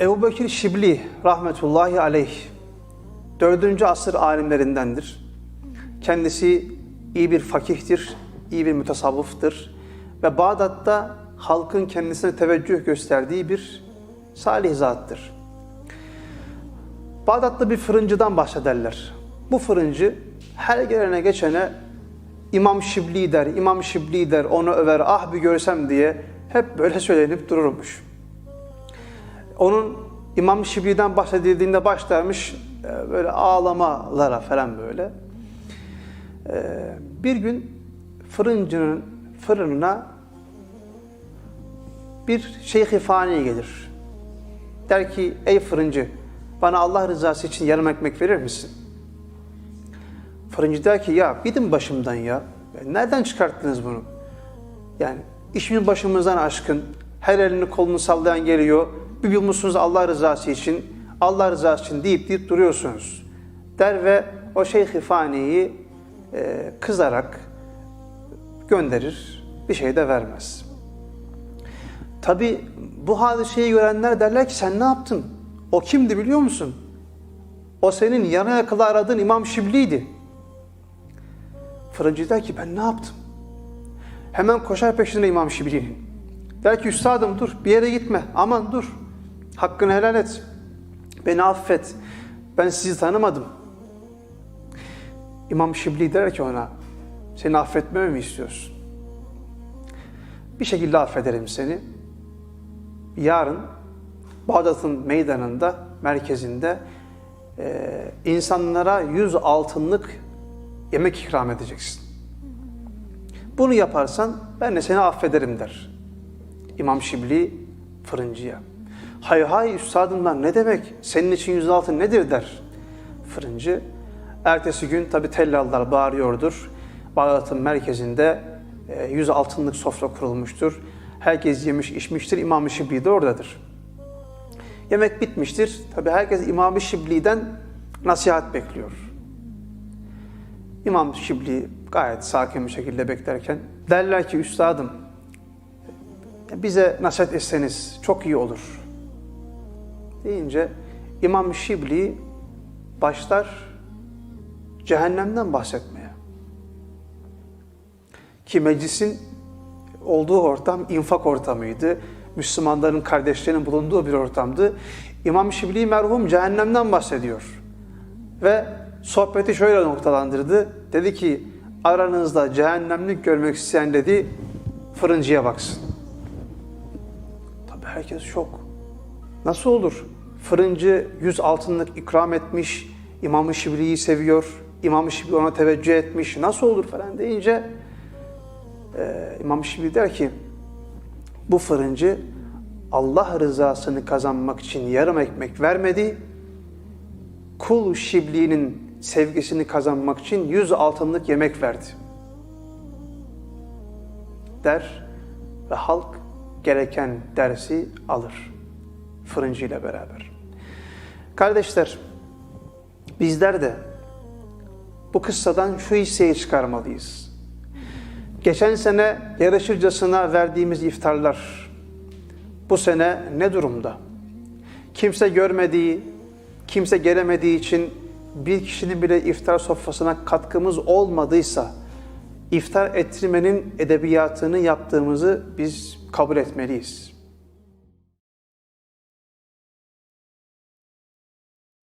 Ebu Bekir Şibli rahmetullahi aleyh 4. asır alimlerindendir. Kendisi iyi bir fakihtir, iyi bir mütasavvıftır ve Bağdat'ta halkın kendisine teveccüh gösterdiği bir salih zattır. Bağdat'ta bir fırıncıdan bahsederler. Bu fırıncı her gelene geçene İmam Şibli der, İmam Şibli der, onu över, ah bir görsem diye hep böyle söylenip dururmuş. Onun İmam Şibli'den bahsedildiğinde başlarmış e, böyle ağlamalara falan böyle. E, Bir gün fırıncının fırınına bir şeyh-i fani gelir. Der ki ey fırıncı bana Allah rızası için yarım ekmek verir misin? Fırıncı der ki ya gidin başımdan ya. Nereden çıkarttınız bunu? Yani işimiz başımızdan aşkın. Her elini kolunu sallayan geliyor. Bir bulmuşsunuz Allah rızası için. Allah rızası için deyip deyip duruyorsunuz. Der ve o şeyh-i faniyi e, kızarak gönderir. Bir şey de vermez. Tabi bu hadiseyi görenler derler ki sen ne yaptın? O kimdi biliyor musun? O senin yana yakıla aradığın İmam Şibli'ydi. Fırıncı der ki ben ne yaptım? Hemen koşar peşinde İmam Şibli'nin. Der ki üstadım dur bir yere gitme aman dur. Hakkını helal et. Beni affet. Ben sizi tanımadım. İmam Şibli der ki ona seni affetmemi mi istiyorsun? Bir şekilde affederim seni. Yarın Bağdat'ın meydanında, merkezinde e, insanlara yüz altınlık yemek ikram edeceksin. Bunu yaparsan ben de seni affederim der. İmam Şibli fırıncıya. Hay hay üstadımdan ne demek? Senin için yüz altın nedir der fırıncı. Ertesi gün tabi tellallar bağırıyordur. Bağdat'ın merkezinde e, yüz altınlık sofra kurulmuştur. Herkes yemiş içmiştir. İmam-ı Şibli de oradadır. Yemek bitmiştir. Tabi herkes İmam-ı Şibli'den nasihat bekliyor. İmam Şibli gayet sakin bir şekilde beklerken derler ki üstadım bize nasihat etseniz çok iyi olur. Deyince İmam Şibli başlar cehennemden bahsetmeye. Ki meclisin olduğu ortam infak ortamıydı. Müslümanların kardeşlerinin bulunduğu bir ortamdı. İmam Şibli merhum cehennemden bahsediyor. Ve sohbeti şöyle noktalandırdı. Dedi ki aranızda cehennemlik görmek isteyen dedi fırıncıya baksın. Tabi herkes şok. Nasıl olur? Fırıncı yüz altınlık ikram etmiş, İmam-ı Şibli'yi seviyor, İmam-ı Şibli ona teveccüh etmiş, nasıl olur falan deyince e, İmam-ı Şibli der ki bu fırıncı Allah rızasını kazanmak için yarım ekmek vermedi, kul Şibli'nin sevgisini kazanmak için yüz altınlık yemek verdi. Der ve halk gereken dersi alır fırıncı ile beraber. Kardeşler, bizler de bu kıssadan şu hisseyi çıkarmalıyız. Geçen sene yarışırcasına verdiğimiz iftarlar bu sene ne durumda? Kimse görmediği, kimse gelemediği için bir kişinin bile iftar sofrasına katkımız olmadıysa iftar ettirmenin edebiyatını yaptığımızı biz kabul etmeliyiz.